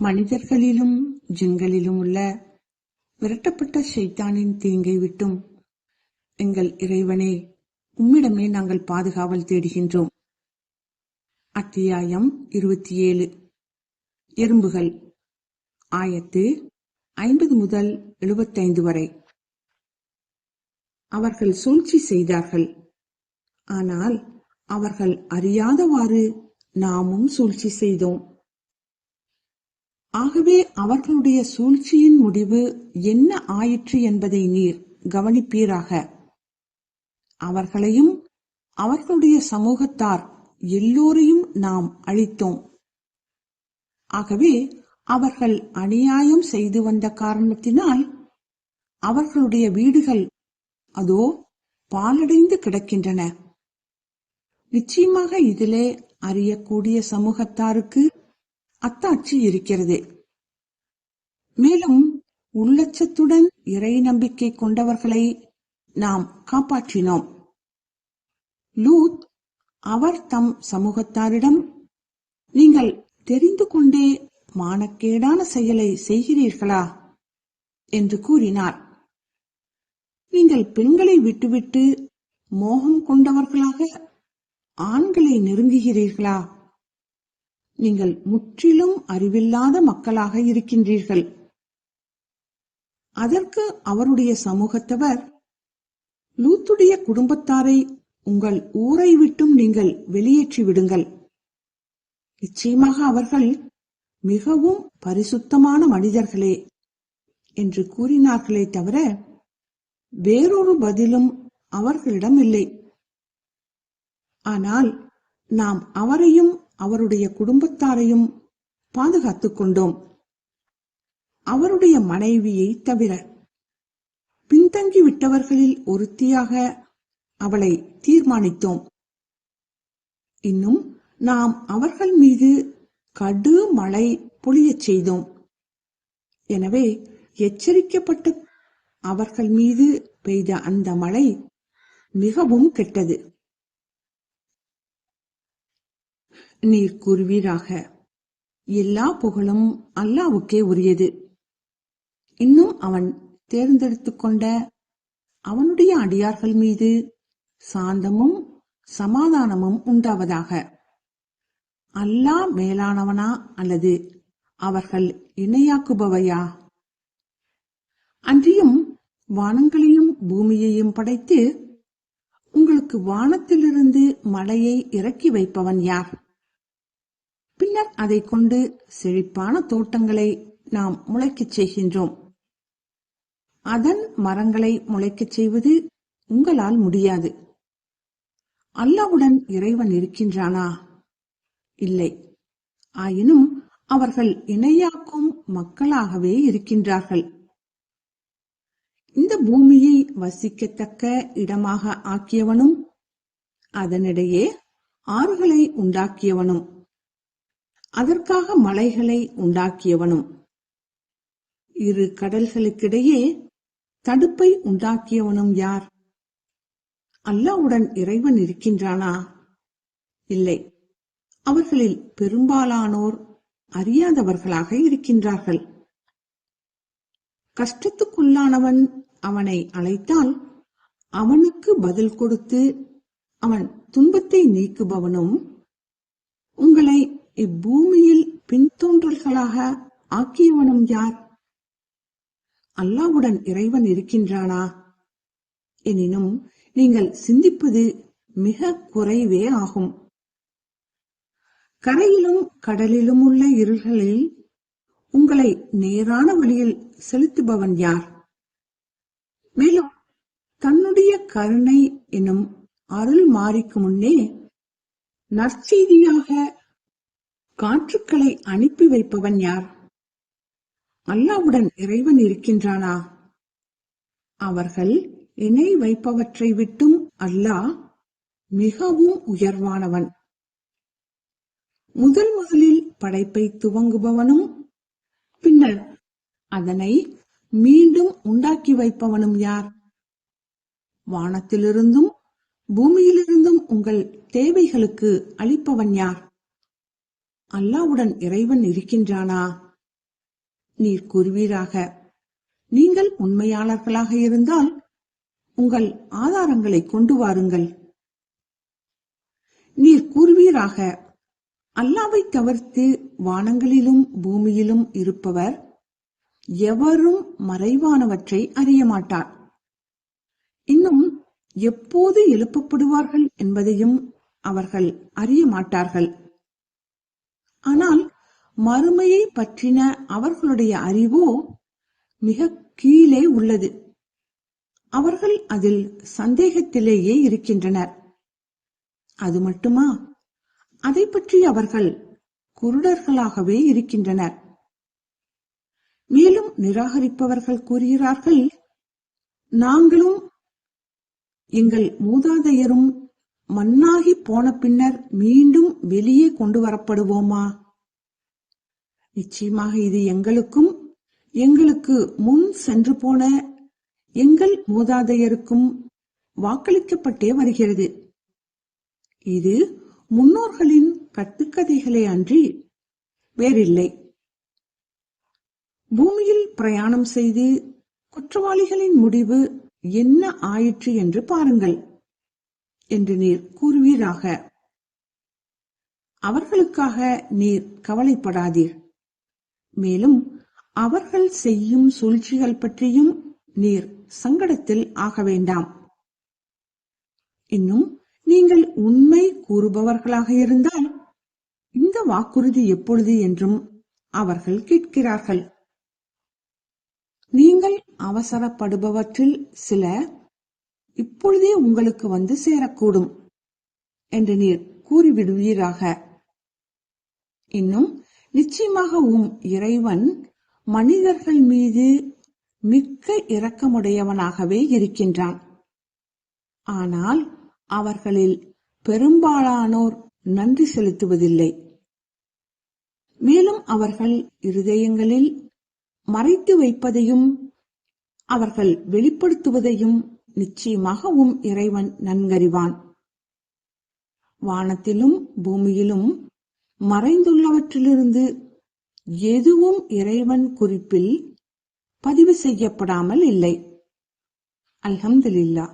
மனிதர்களிலும் ஜின்களிலும் உள்ள விரட்டப்பட்ட ஷைத்தானின் தீங்கை விட்டும் எங்கள் இறைவனே உம்மிடமே நாங்கள் பாதுகாவல் தேடுகின்றோம். அத்தியாயம் இருபத்தி ஏழு. எறும்புகள். ஆயத்து ஐம்பது முதல் எழுபத்தைந்து வரை. அவர்கள் சூழ்ச்சி செய்தார்கள். ஆனால் அவர்கள் அறியாதவாறு நாமும் சூழ்ச்சி செய்தோம். ஆகவே அவர்களுடைய சூழ்ச்சியின் முடிவு என்ன ஆயிற்று என்பதை நீர் கவனிப்பீராக. அவர்களையும் அவர்களுடைய சமூகத்தார் எல்லோரையும் நாம் அழித்தோம். ஆகவே அவர்கள் அநியாயம் செய்து வந்த காரணத்தினால் அவர்களுடைய வீடுகள் அதோ பாலடைந்து கிடக்கின்றன. நிச்சயமாக இதிலே அறியக்கூடிய சமூகத்தாருக்கு அத்தாட்சி இருக்கிறது. மேலும் உள்ளச்சத்துடன் இறை நம்பிக்கை கொண்டவர்களை நாம் காப்பாற்றினோம். லூத் அவர் தம் சமூகத்தாரிடம் நீங்கள் தெரிந்து கொண்டே மானக்கேடான செயலை செய்கிறீர்களா? என்று கூறினார். நீங்கள் பெண்களை விட்டுவிட்டு மோகம் கொண்டவர்களாக ஆண்களை நெருங்குகிறீர்களா? நீங்கள் முற்றிலும் அறிவில்லாத மக்களாக இருக்கின்றீர்கள். அதற்கு அவருடைய சமூகத்தவர் லூத்துடைய குடும்பத்தாரை உங்கள் ஊரை விட்டும் நீங்கள் வெளியேற்றி விடுங்கள். நிச்சயமாக அவர்கள் மிகவும் பரிசுத்தமான மனிதர்களே என்று கூறினார்களே தவிர வேறொரு பதிலும் அவர்களிடம் இல்லை. ஆனால் நாம் அவரையும் அவருடைய குடும்பத்தாரையும் பாதுகாத்துக் கொண்டோம் அவருடைய மனைவியை தவிர பின்தங்கி விட்டவர்களில் ஒருத்தியாக அவளை தீர்மானித்தோம். இன்னும் நாம் அவர்கள் மீது கடு மழை பொழியச் செய்தோம். எனவே எச்சரிக்கப்பட்ட அவர்கள் மீது பெய்த அந்த மழை மிகவும் கெட்டது. நீர் கூறுவீராக. எல்லா புகழும் அல்லாவுக்கே உரியது. இன்னும் அவன் தேர்ந்தெடுத்துக் கொண்ட அவனுடைய அடியார்கள் மீது சாந்தமும் சமாதானமும் உண்டாவதாக. அல்லாஹ் மேலானவனா அல்லது அவர்கள் இணையாக்குபவையா? அன்றியும் வானங்களையும் பூமியையும் படைத்து உங்களுக்கு வானத்திலிருந்து மழையை இறக்கி வைப்பவன் யார்? பின்னர் அதை கொண்டு செழிப்பான தோட்டங்களை நாம் முளைக்கச் செய்கின்றோம். அதன் மரங்களை முளைக்கச் செய்வது உங்களால் முடியாது. அல்லாவுடன் இறைவன் இருக்கின்றானா? இல்லை. ஆயினும் அவர்கள் இணையாக்கும் மக்களாகவே இருக்கின்றார்கள். இந்த பூமியை வசிக்கத்தக்க இடமாக ஆக்கியவனும் அதனிடையே ஆறுகளை உண்டாக்கியவனும். அதற்காக மலைகளை உண்டாக்கியவனும் இரு கடல்களுக்கிடையே தடுப்பை உண்டாக்கியவனும் யார்? அல்லாவுடன் இறைவன் இருக்கின்றானா? இல்லை. அவர்களில் பெரும்பாலானோர் அறியாதவர்களாக இருக்கின்றார்கள். கஷ்டத்துக்குள்ளானவன் அவனை அழைத்தால் அவனுக்கு பதில் கொடுத்து அவன் துன்பத்தை நீக்குபவனும் உங்களை இப்பூமியில் பின்தோன்றல்களாக ஆக்கியவனும் யார்? அல்லாவுடன் இறைவன் இருக்கின்றானா? எனினும் நீங்கள் சிந்திப்பது மிக குறைவே ஆகும். கரையிலும் கடலிலும் உள்ள இருள்களில் உங்களை நேரான வழியில் செலுத்துபவன் யார்? மேலும் தன்னுடைய கருணை எனும் அருள் மாறிக்கு முன்னே நற்செய்தியாக காற்றுக்களை அனுப்பி வைப்பவன் யார்? அல்லாவுடன் இறைவன் இருக்கின்றானா? அவர்கள் இணை வைப்பவற்றை விட்டும் அல்லாஹ் மிகவும் உயர்வானவன். முதல் முதலில் படைப்பை துவங்குபவனும் பின்னர் அதனை மீண்டும் உண்டாக்கி வைப்பவனும் யார்? வானத்திலிருந்தும் பூமியிலிருந்தும் உங்கள் தேவைகளுக்கு அளிப்பவன் யார்? அல்லாவுடன் இறைவன் இருக்கின்றானா? நீர் கூறுவீராக. நீங்கள் உண்மையாளர்களாக இருந்தால் உங்கள் ஆதாரங்களை கொண்டு வாருங்கள். நீர் கூறுவீராக. அல்லாவை தவிர்த்து வானங்களிலும் பூமியிலும் இருப்பவர் எவரும் மறைவானவற்றை அறிய மாட்டார். இன்னும் எப்போது எழுப்பப்படுவார்கள் என்பதையும் அவர்கள் அறிய மாட்டார்கள். ஆனால் மறுமையை பற்றின அவர்களுடைய அறிவோ மிக கீழே உள்ளது. அவர்கள் அதில் சந்தேகத்திலேயே இருக்கின்றனர். அது மட்டுமா? அதை பற்றி அவர்கள் குருடர்களாகவே இருக்கின்றனர். மேலும் நிராகரிப்பவர்கள் கூறுகிறார்கள் நாங்களும் எங்கள் மூதாதையரும் மண்ணாகி போன பின்னர் மீண்டும் வெளியே கொண்டு வரப்படுவோமா? நிச்சயமாக இது எங்களுக்கும் எங்களுக்கு முன் சென்று போன எங்கள் மூதாதையருக்கும் வாக்களிக்கப்பட்டே வருகிறது. இது முன்னோர்களின் கட்டுக்கதைகளே அன்றி வேறில்லை. பூமியில் பிரயாணம் செய்து குற்றவாளிகளின் முடிவு என்ன ஆயிற்று என்று பாருங்கள். என்று நீர் கூறுவீராக. அவர்களுக்காக நீர் கவலைப்படாதீர். மேலும் அவர்கள் செய்யும் சூழ்ச்சிகள் பற்றியும் நீர் சங்கடத்தில் ஆக வேண்டாம். இன்னும் நீங்கள் உண்மை கூறுபவர்களாக இருந்தால் இந்த வாக்குறுதி எப்பொழுது என்றும் அவர்கள் கேட்கிறார்கள். நீங்கள் அவசரப்படுபவற்றில் சில இப்பொழுதே உங்களுக்கு வந்து சேரக்கூடும் என்று நீர் கூறிவிடுவீராக. இன்னும் நிச்சயமாக உம் இறைவன் மனிதர்கள் மீது மிக்க இரக்கமுடையவனாகவே இருக்கின்றான். ஆனால் அவர்களில் பெரும்பாலானோர் நன்றி செலுத்துவதில்லை. மேலும் அவர்கள் இருதயங்களில் மறைத்து வைப்பதையும் அவர்கள் வெளிப்படுத்துவதையும் நிச்சயமாக உம் இறைவன் நன்கறிவான். வானத்திலும் பூமியிலும் மறைந்துள்ளவற்றிலிருந்து எதுவும் இறைவன் குறிப்பில் பதிவு செய்யப்படாமல் இல்லை. அல்ஹம்துலில்லா